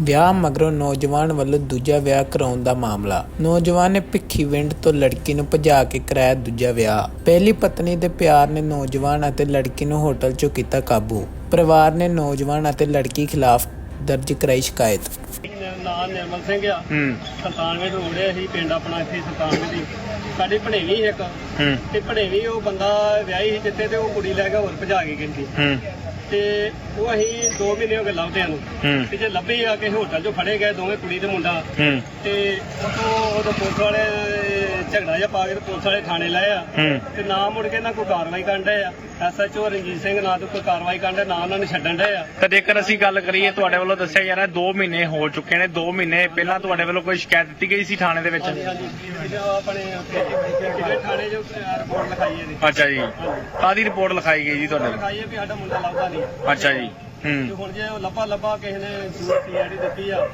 ਵਿਆਹ ਮਗਰੋਂ ਨੌਜਵਾਨ ਵੱਲੋਂ ਦੂਜਾ ਵਿਆਹ ਕਰਾਉਣ ਦਾ ਮਾਮਲਾ। ਨੌਜਵਾਨ ਨੇ ਭਿੱਖੀਵਿੰਡ ਤੋਂ ਲੜਕੀ ਨੂੰ ਭਜਾ ਕੇ ਕਰਾਇਆ ਦੂਜਾ ਵਿਆਹ। ਪਹਿਲੀ ਪਤਨੀ ਦੇ ਪਿਆਰ ਨੇ ਨੌਜਵਾਨ ਅਤੇ ਲੜਕੀ ਨੂੰ ਹੋਟਲ 'ਚੋਂ ਕੀਤਾ ਕਾਬੂ। ਪਰਿਵਾਰ ਨੇ ਨੌਜਵਾਨ ਅਤੇ ਲੜਕੀ ਖਿਲਾਫ ਦਰਜ ਕਰਾਈ ਸ਼ਿਕਾਇਤ। ਨਾਂ ਨਿਰਮਲ ਸਿੰਘ ਆ। ਹੂੰ। ਸੁਲਤਾਨਵੇਂ ਰੋਡ ਹੈ ਅਸੀਂ ਪਿੰਡ ਆਪਣਾ ਇੱਥੇ ਸੁਲਤਾਨਵੇਂ ਦੀ। ਸਾਡੀ ਭਣੇਵੀਂ ਸੀ ਇੱਕ। ਹੂੰ। ਤੇ ਭਣੇਵੀਂ ਉਹ ਬੰਦਾ ਵਿਆਹੀ ਸੀ ਜਿੱਥੇ ਤੇ ਉਹ ਕੁੜੀ ਲੈ ਕੇ ਹੋਰ ਭਜਾ ਕੇ ਗਈ ਸੀ। ਹੂੰ। ਤੇ ਉਹ ਅਸੀਂ 2 ਮਹੀਨੇ ਹੋ ਗਏ ਲੱਭਦਿਆਂ ਨੂੰ। ਹੂੰ। ਤੇ ਜੇ ਲੱਭੇ ਆ ਕੇ ਹੋਟਲ 'ਚੋਂ ਫੜੇ ਗਏ ਦੋਵੇਂ ਕੁੜੀ ਤੇ ਮੁੰਡਾ। ਹੂੰ। ਤੇ ਉਤੋਂ ਉਹਦੇ ਪੁਲਿਸ ਵਾਲੇ ਝਗੜਾ ਜਿਹਾ ਪਾ ਕੇ ਤੇ ਪੁਲਿਸ ਵਾਲੇ ਥਾਣੇ ਲਾਏ ਆ। ਹੂੰ। ਤੇ ਨਾ ਮੁੜ ਕੇ ਨਾ ਕੋਈ ਕਾਰਵਾਈ ਕਰਨ ਡਏ ਆ। ਐਸਐਚਓ ਰਣਜੀਤ ਸਿੰਘ ਨਾ ਤੇ ਕੋਈ ਕਾਰਵਾਈ ਕਰਨ ਡਏ ਨਾ ਉਹਨਾਂ ਨੇ ਛੱਡਣ ਡਏ ਆ। ਤੇ ਜੇਕਰ ਅਸੀਂ ਗੱਲ ਕਰੀਏ ਤੁਹਾਡੇ ਵੱਲੋਂ ਦੱਸਿਆ ਜਾ ਰਿਹਾ 2 ਮਹੀਨੇ ਹੋ ਚੁੱਕੇ ਨੇ 2 ਮਹੀਨੇ ਪਹਿਲਾਂ ਤੁਹਾਡੇ ਵੱਲੋਂ ਕੋਈ ਸ਼ਿਕਾਇਤ ਦਿੱਤੀ ਗਈ ਸੀ ਥਾਣੇ ਦੇ ਵਿੱਚ? ਹਾਂਜੀ ਹਾਂਜੀ। ਆਪਣੇ ਉੱਥੇ ਜਿਹੜੇ ਥਾਣੇ 'ਚ ਰਿਪੋਰਟ ਲਿਖਾਈ ਹੈ ਜੀ। ਅੱਛਾ ਜੀ। ਕਾਦੀ ਰਿਪੋਰਟ ਲਿਖਾਈ ਗਈ ਜੀ ਤੁਹਾਡੇ ਵੱਲੋਂ? ਲਿਖਾਈ ਹੈ ਵੀ ਸਾਡਾ ਮੁੰਡਾ ਲੱਭਦਾ ਨਹੀਂ। ਅੱਛਾ ਜੀ। ਤੇ ਹੁਣ ਜੇ ਉਹ ਲੱਭਾ ਲੱਭਾ ਕਿਸੇ ਨੇ ਸੀਆਈਡੀ ਦਿੱਤੀ ਆ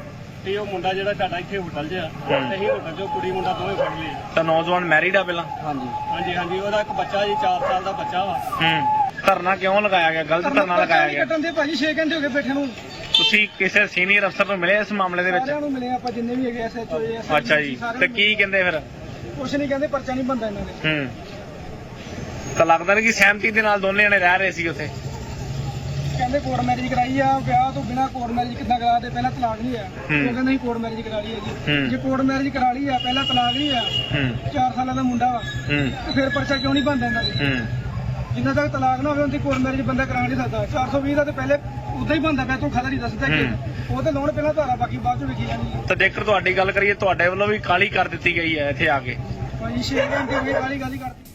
ਤੇ ਉਹ ਮੁੰਡਾ ਜਿਹੜਾ ਤੁਹਾਡਾ ਇੱਥੇ ਹੋਟਲ 'ਚ ਆ ਤੇ ਅਸੀਂ ਹੋਟਲ 'ਚੋਂ ਕੁੜੀ ਮੁੰਡਾ ਦੋਵੇਂ ਫੜ ਲਏ। ਤਾਂ ਨੌਜਵਾਨ ਮੈਰਿਡ ਆ ਪਹਿਲਾਂ? ਹਾਂਜੀ। ਹਾਂਜੀ ਹਾਂਜੀ ਉਹਦਾ ਇੱਕ ਬੱਚਾ ਜੀ 4 ਸਾਲ ਦਾ ਬੱਚਾ ਵਾ। ਹੂੰ। ਧਰਨਾ ਕਿਉਂ ਲਗਾਇਆ ਗਿਆ? ਗਲਤ ਧਰਨਾ ਲਗਾਇਆ ਗਿਆ? ਕੱਟਣ ਦੇ ਭਾਜੀ? 6 ਘੰਟੇ ਹੋ ਗਏ ਬੈਠੇ ਨੂੰ। ਤੁਸੀਂ ਕਿਸੇ ਸੀਨੀਅਰ ਅਫਸਰ ਨੂੰ ਮਿਲੇ ਇਸ ਮਾਮਲੇ ਦੇ ਵਿੱਚ? ਸਾਰਿਆਂ ਨੂੰ ਮਿਲੇ ਆਪਾਂ ਜਿੰਨੇ ਵੀ ਹੈਗੇ ਐਸਐਚਓ ਐਸ ਅੱਛਾ ਜੀ। ਤੇ ਕੀ ਕਹਿੰਦੇ ਫਿਰ? ਕੁਛ ਨਹੀਂ ਕਹਿੰਦੇ ਪਰਚਾ ਨਹੀਂ ਬੰਦਾ ਇਹਨਾਂ ਦੇ। ਹੂੰ। ਤਾਂ ਲੱਗਦਾ ਨਹੀਂ ਕਿ ਸਹਿਮਤੀ ਦੇ ਨਾਲ ਦੋਨੇ ਜਣੇ ਰਹਿ ਰਹੇ ਸੀ ਉੱਥੇ। ਕਹਿੰਦੇ ਕੋਰਟ ਮੈਰਿਜ ਕਰਾਈ ਆ ਵਿਆਹ ਤੋਂ ਬਿਨਾ ਕੋਰਟ ਮੈਰਿਜ ਕਿੱਦਾਂ ਕਰਾ ਦੇ ਪਹਿਲਾਂ ਤਲਾਕ ਨਹੀਂ ਆ। ਉਹ ਕਹਿੰਦੇ ਨਹੀਂ ਕੋਰਟ ਮੈਰਿਜ ਕਰਾ ਲਈ ਹੈ ਜੀ। ਜੇ ਕੋਰਟ ਮੈਰਿਜ ਕਰਾ ਲਈ ਆ ਪਹਿਲਾਂ ਤਲਾਕ ਨਹੀਂ ਆ। ਹੂੰ। 4 ਸਾਲਾਂ ਦਾ ਮੁੰਡਾ ਵਾ। ਫਿਰ ਪਰਚਾ ਕਿਉਂ ਨਹੀਂ ਬੰਦਾ ਇਹਨਾਂ ਦੇ? ਜਿੰਨਾ ਤੱਕ ਤਲਾਕ ਨਾ ਹੋਵੇ ਉਹਦੀ ਕੋਰਟ ਮੈਰਿਜ ਬੰਦਾ ਕਰਾ ਨਹੀਂ ਸਕਦਾ। 420 ਦਾ ਤੇ ਪਹਿਲੇ ਉਦਾਂ ਹੀ ਬੰਦਾ ਪਿਆ ਤੂੰ ਖਤਰ ਹੀ ਦੱਸਦਾ ਕਿ ਉਹ ਤੇ ਲਾਉਣ ਪਹਿਲਾਂ ਧਾਰਾ ਬਾਕੀ ਬਾਅਦ ਚ ਵਿਖੀ ਜਾਣੀ ਤਾਂ ਜੇਕਰ ਤੁਹਾਡੀ ਗੱਲ ਕਰੀਏ ਤੁਹਾਡੇ ਵੱਲੋਂ ਵੀ ਕਾਲੀ ਕਰ ਦਿੱਤੀ ਗਈ ਹੈ ਇੱਥੇ ਆ ਕੇ। ਭਾਜੀ 6 ਘੰਟੇ ਹੋ ਗਏ ਗਾਲੀ ਗਾਲੀ ਕਰਤੀ।